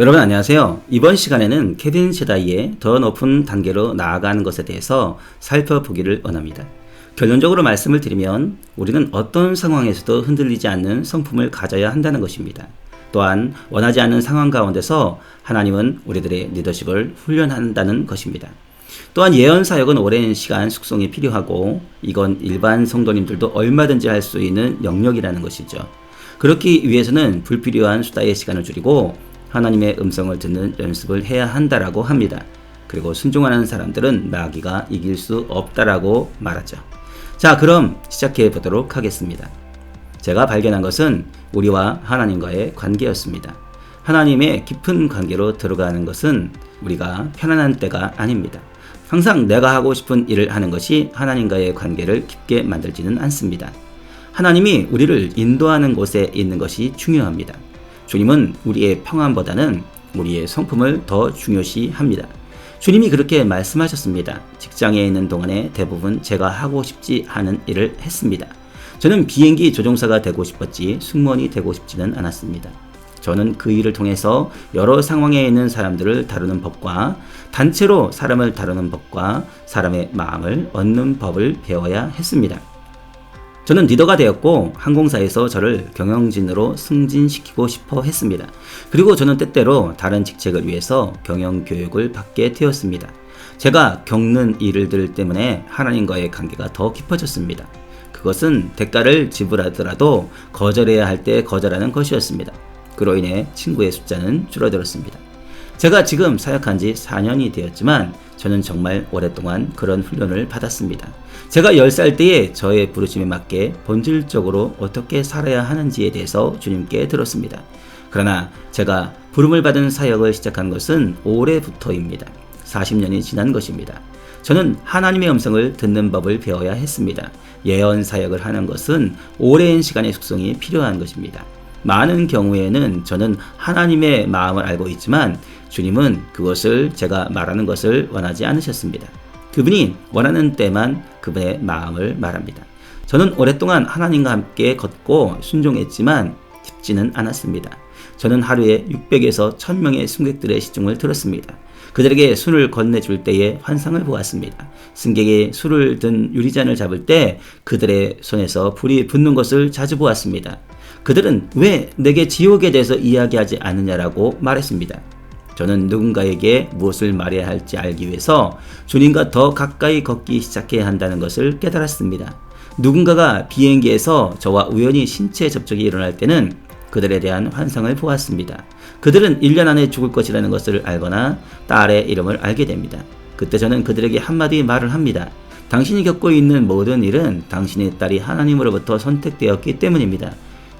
여러분 안녕하세요. 이번 시간에는 케빈 셰다이의 더 높은 단계로 나아가는 것에 대해서 살펴보기를 원합니다. 결론적으로 말씀을 드리면 우리는 어떤 상황에서도 흔들리지 않는 성품을 가져야 한다는 것입니다. 또한 원하지 않는 상황 가운데서 하나님은 우리들의 리더십을 훈련한다는 것입니다. 또한 예언 사역은 오랜 시간 숙성이 필요하고 이건 일반 성도님들도 얼마든지 할 수 있는 영역이라는 것이죠. 그렇기 위해서는 불필요한 수다의 시간을 줄이고 하나님의 음성을 듣는 연습을 해야 한다라고 합니다. 그리고 순종하는 사람들은 마귀가 이길 수 없다라고 말하죠. 자, 그럼 시작해 보도록 하겠습니다. 제가 발견한 것은 우리와 하나님과의 관계였습니다. 하나님의 깊은 관계로 들어가는 것은 우리가 편안한 때가 아닙니다. 항상 내가 하고 싶은 일을 하는 것이 하나님과의 관계를 깊게 만들지는 않습니다. 하나님이 우리를 인도하는 곳에 있는 것이 중요합니다. 주님은 우리의 평안보다는 우리의 성품을 더 중요시 합니다. 주님이 그렇게 말씀하셨습니다. 직장에 있는 동안에 대부분 제가 하고 싶지 않은 일을 했습니다. 저는 비행기 조종사가 되고 싶었지 승무원이 되고 싶지는 않았습니다. 저는 그 일을 통해서 여러 상황에 있는 사람들을 다루는 법과 단체로 사람을 다루는 법과 사람의 마음을 얻는 법을 배워야 했습니다. 저는 리더가 되었고 항공사에서 저를 경영진으로 승진시키고 싶어 했습니다. 그리고 저는 때때로 다른 직책을 위해서 경영 교육을 받게 되었습니다. 제가 겪는 일들 때문에 하나님과의 관계가 더 깊어졌습니다. 그것은 대가를 지불하더라도 거절해야 할 때 거절하는 것이었습니다. 그로 인해 친구의 숫자는 줄어들었습니다. 제가 지금 사역한 지 4년이 되었지만 저는 정말 오랫동안 그런 훈련을 받았습니다. 제가 10살 때에 저의 부르심에 맞게 본질적으로 어떻게 살아야 하는지에 대해서 주님께 들었습니다. 그러나 제가 부름을 받은 사역을 시작한 것은 올해부터입니다. 40년이 지난 것입니다. 저는 하나님의 음성을 듣는 법을 배워야 했습니다. 예언 사역을 하는 것은 오랜 시간의 숙성이 필요한 것입니다. 많은 경우에는 저는 하나님의 마음을 알고 있지만 주님은 그것을 제가 말하는 것을 원하지 않으셨습니다. 그분이 원하는 때만 그분의 마음을 말합니다. 저는 오랫동안 하나님과 함께 걷고 순종했지만 쉽지는 않았습니다. 저는 하루에 600에서 1000명의 승객들의 시중을 들었습니다. 그들에게 술을 건네줄 때에 환상을 보았습니다. 승객이 술을 든 유리잔을 잡을 때 그들의 손에서 불이 붙는 것을 자주 보았습니다. 그들은 왜 내게 지옥에 대해서 이야기하지 않느냐라고 말했습니다. 저는 누군가에게 무엇을 말해야 할지 알기 위해서 주님과 더 가까이 걷기 시작해야 한다는 것을 깨달았습니다. 누군가가 비행기에서 저와 우연히 신체 접촉이 일어날 때는 그들에 대한 환상을 보았습니다. 그들은 1년 안에 죽을 것이라는 것을 알거나 딸의 이름을 알게 됩니다. 그때 저는 그들에게 한마디 말을 합니다. 당신이 겪고 있는 모든 일은 당신의 딸이 하나님으로부터 선택되었기 때문입니다.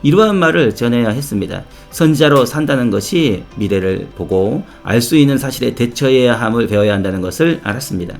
이러한 말을 전해야 했습니다. 선지자로 산다는 것이 미래를 보고 알 수 있는 사실에 대처해야 함을 배워야 한다는 것을 알았습니다.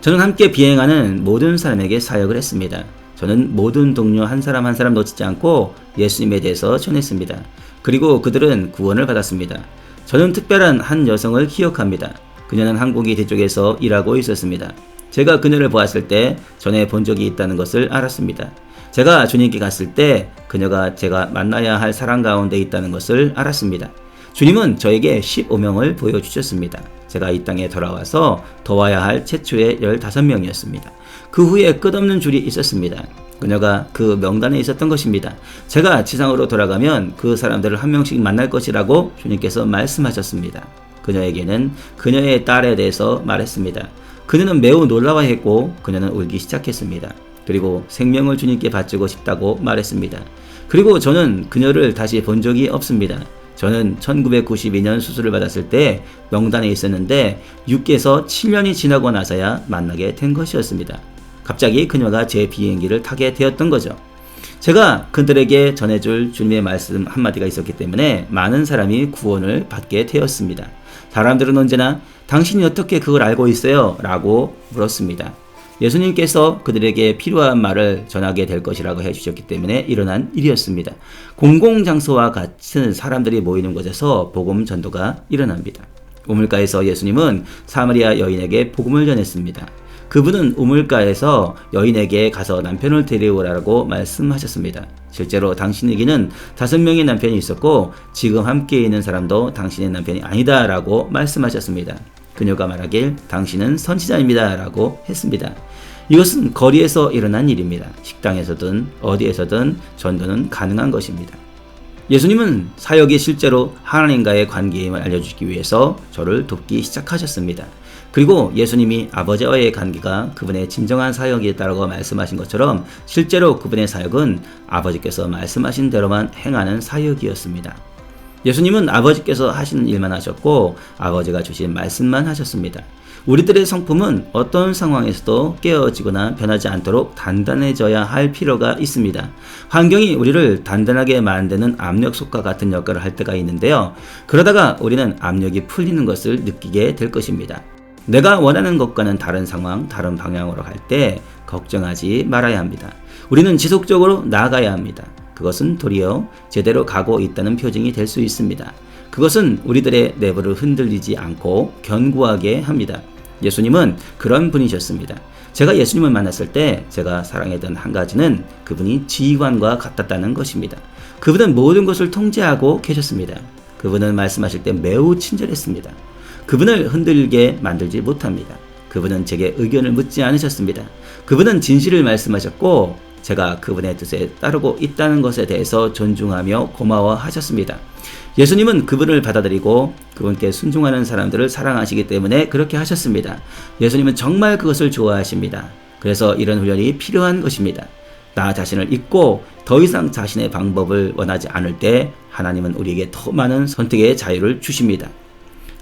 저는 함께 비행하는 모든 사람에게 사역을 했습니다. 저는 모든 동료 한 사람 한 사람 놓치지 않고 예수님에 대해서 전했습니다. 그리고 그들은 구원을 받았습니다. 저는 특별한 한 여성을 기억합니다. 그녀는 항공기 뒤쪽에서 일하고 있었습니다. 제가 그녀를 보았을 때 전에 본 적이 있다는 것을 알았습니다. 제가 주님께 갔을 때 그녀가 제가 만나야 할 사람 가운데 있다는 것을 알았습니다. 주님은 저에게 15명을 보여주셨습니다. 제가 이 땅에 돌아와서 도와야 할 최초의 15명이었습니다. 그 후에 끝없는 줄이 있었습니다. 그녀가 그 명단에 있었던 것입니다. 제가 지상으로 돌아가면 그 사람들을 한 명씩 만날 것이라고 주님께서 말씀하셨습니다. 그녀에게는 그녀의 딸에 대해서 말했습니다. 그녀는 매우 놀라워했고 그녀는 울기 시작했습니다. 그리고 생명을 주님께 바치고 싶다고 말했습니다. 그리고 저는 그녀를 다시 본 적이 없습니다. 저는 1992년 수술을 받았을 때 명단에 있었는데 6개에서 7년이 지나고 나서야 만나게 된 것이었습니다. 갑자기 그녀가 제 비행기를 타게 되었던 거죠. 제가 그들에게 전해줄 주님의 말씀 한마디가 있었기 때문에 많은 사람이 구원을 받게 되었습니다. 사람들은 언제나 당신이 어떻게 그걸 알고 있어요? 라고 물었습니다. 예수님께서 그들에게 필요한 말을 전하게 될 것이라고 해주셨기 때문에 일어난 일이었습니다. 공공장소와 같은 사람들이 모이는 곳에서 복음 전도가 일어납니다. 우물가에서 예수님은 사마리아 여인에게 복음을 전했습니다. 그분은 우물가에서 여인에게 가서 남편을 데려오라고 말씀하셨습니다. 실제로 당신에게는 다섯 명의 남편이 있었고 지금 함께 있는 사람도 당신의 남편이 아니다라고 말씀하셨습니다. 그녀가 말하길 당신은 선지자입니다 라고 했습니다. 이것은 거리에서 일어난 일입니다. 식당에서든 어디에서든 전도는 가능한 것입니다. 예수님은 사역이 실제로 하나님과의 관계임을 알려주기 위해서 저를 돕기 시작하셨습니다. 그리고 예수님이 아버지와의 관계가 그분의 진정한 사역이었다고 말씀하신 것처럼 실제로 그분의 사역은 아버지께서 말씀하신 대로만 행하는 사역이었습니다. 예수님은 아버지께서 하시는 일만 하셨고 아버지가 주신 말씀만 하셨습니다. 우리들의 성품은 어떤 상황에서도 깨어지거나 변하지 않도록 단단해져야 할 필요가 있습니다. 환경이 우리를 단단하게 만드는 압력솥과 같은 역할을 할 때가 있는데요. 그러다가 우리는 압력이 풀리는 것을 느끼게 될 것입니다. 내가 원하는 것과는 다른 상황, 다른 방향으로 갈 때 걱정하지 말아야 합니다. 우리는 지속적으로 나아가야 합니다. 그것은 도리어 제대로 가고 있다는 표징이 될 수 있습니다. 그것은 우리들의 내부를 흔들리지 않고 견고하게 합니다. 예수님은 그런 분이셨습니다. 제가 예수님을 만났을 때 제가 사랑했던 한 가지는 그분이 지휘관과 같았다는 것입니다. 그분은 모든 것을 통제하고 계셨습니다. 그분은 말씀하실 때 매우 친절했습니다. 그분을 흔들게 만들지 못합니다. 그분은 제게 의견을 묻지 않으셨습니다. 그분은 진실을 말씀하셨고 제가 그분의 뜻에 따르고 있다는 것에 대해서 존중하며 고마워하셨습니다. 예수님은 그분을 받아들이고 그분께 순종하는 사람들을 사랑하시기 때문에 그렇게 하셨습니다. 예수님은 정말 그것을 좋아하십니다. 그래서 이런 훈련이 필요한 것입니다. 나 자신을 잊고 더 이상 자신의 방법을 원하지 않을 때 하나님은 우리에게 더 많은 선택의 자유를 주십니다.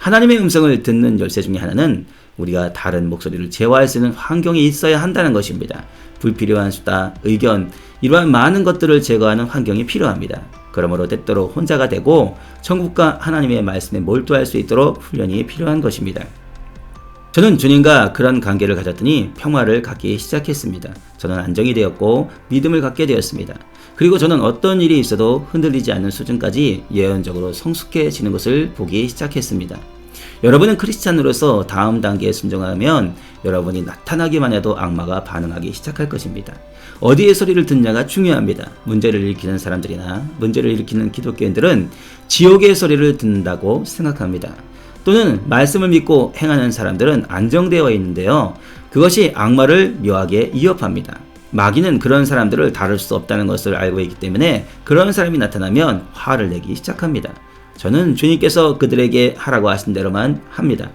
하나님의 음성을 듣는 열쇠 중에 하나는 우리가 다른 목소리를 제어할 수 있는 환경이 있어야 한다는 것입니다. 불필요한 수다, 의견, 이러한 많은 것들을 제거하는 환경이 필요합니다. 그러므로 때때로 혼자가 되고 천국과 하나님의 말씀에 몰두할 수 있도록 훈련이 필요한 것입니다. 저는 주님과 그런 관계를 가졌더니 평화를 갖기 시작했습니다. 저는 안정이 되었고 믿음을 갖게 되었습니다. 그리고 저는 어떤 일이 있어도 흔들리지 않는 수준까지 예언적으로 성숙해지는 것을 보기 시작했습니다. 여러분은 크리스찬으로서 다음 단계에 순종하면 여러분이 나타나기만 해도 악마가 반응하기 시작할 것입니다. 어디에 소리를 듣냐가 중요합니다. 문제를 일으키는 사람들이나 문제를 일으키는 기독교인들은 지옥의 소리를 듣는다고 생각합니다. 또는 말씀을 믿고 행하는 사람들은 안정되어 있는데요. 그것이 악마를 묘하게 위협합니다. 마귀는 그런 사람들을 다룰 수 없다는 것을 알고 있기 때문에 그런 사람이 나타나면 화를 내기 시작합니다. 저는 주님께서 그들에게 하라고 하신 대로만 합니다.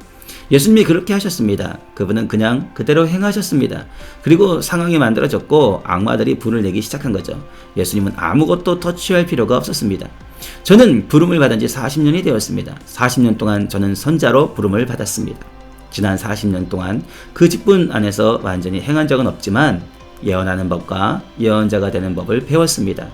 예수님이 그렇게 하셨습니다. 그분은 그냥 그대로 행하셨습니다. 그리고 상황이 만들어졌고 악마들이 불을 내기 시작한 거죠. 예수님은 아무것도 터치할 필요가 없었습니다. 저는 부름을 받은 지 40년이 되었습니다. 40년 동안 저는 선자로 부름을 받았습니다. 지난 40년 동안 그 직분 안에서 완전히 행한 적은 없지만 예언하는 법과 예언자가 되는 법을 배웠습니다.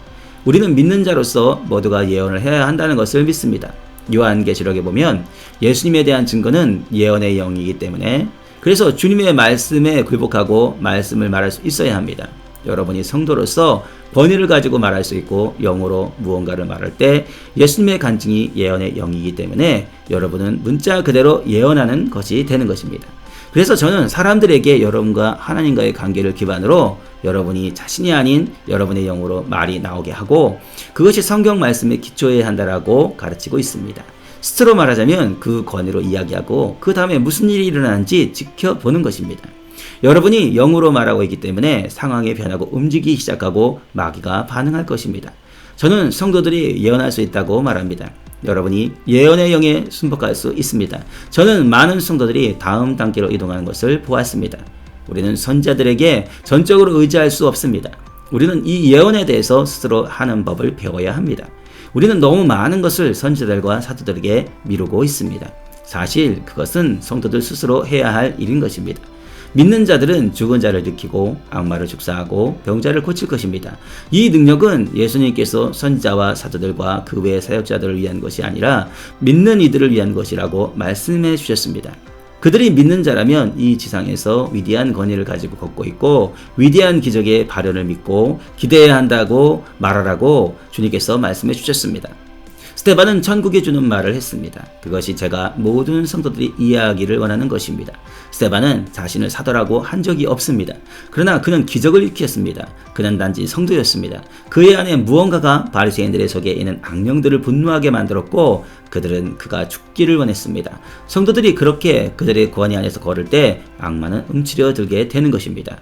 우리는 믿는 자로서 모두가 예언을 해야 한다는 것을 믿습니다. 요한계시록에 보면 예수님에 대한 증거는 예언의 영이기 때문에 그래서 주님의 말씀에 굴복하고 말씀을 말할 수 있어야 합니다. 여러분이 성도로서 번뇌를 가지고 말할 수 있고 영어로 무언가를 말할 때 예수님의 간증이 예언의 영이기 때문에 여러분은 문자 그대로 예언하는 것이 되는 것입니다. 그래서 저는 사람들에게 여러분과 하나님과의 관계를 기반으로 여러분이 자신이 아닌 여러분의 영으로 말이 나오게 하고 그것이 성경 말씀에 기초해야 한다라고 가르치고 있습니다. 스스로 말하자면 그 권위로 이야기하고 그 다음에 무슨 일이 일어나는지 지켜보는 것입니다. 여러분이 영으로 말하고 있기 때문에 상황이 변하고 움직이기 시작하고 마귀가 반응할 것입니다. 저는 성도들이 예언할 수 있다고 말합니다. 여러분이 예언의 영에 순복할 수 있습니다. 저는 많은 성도들이 다음 단계로 이동하는 것을 보았습니다. 우리는 선자들에게 전적으로 의지할 수 없습니다. 우리는 이 예언에 대해서 스스로 하는 법을 배워야 합니다. 우리는 너무 많은 것을 선지자들과 사도들에게 미루고 있습니다. 사실 그것은 성도들 스스로 해야 할 일인 것입니다. 믿는 자들은 죽은 자를 일으키고 악마를 축사하고 병자를 고칠 것입니다. 이 능력은 예수님께서 선지자와 사도들과 그 외의 사역자들을 위한 것이 아니라 믿는 이들을 위한 것이라고 말씀해 주셨습니다. 그들이 믿는 자라면 이 지상에서 위대한 권위를 가지고 걷고 있고 위대한 기적의 발현을 믿고 기대해야 한다고 말하라고 주님께서 말씀해 주셨습니다. 스테반은 천국에 주는 말을 했습니다. 그것이 제가 모든 성도들이 이해하기를 원하는 것입니다. 스테반은 자신을 사도라고 한 적이 없습니다. 그러나 그는 기적을 일으켰습니다. 그는 단지 성도였습니다. 그의 안에 무언가가 바리새인들의 속에 있는 악령들을 분노하게 만들었고 그들은 그가 죽기를 원했습니다. 성도들이 그렇게 그들의 권위 안에서 걸을 때 악마는 움츠려 들게 되는 것입니다.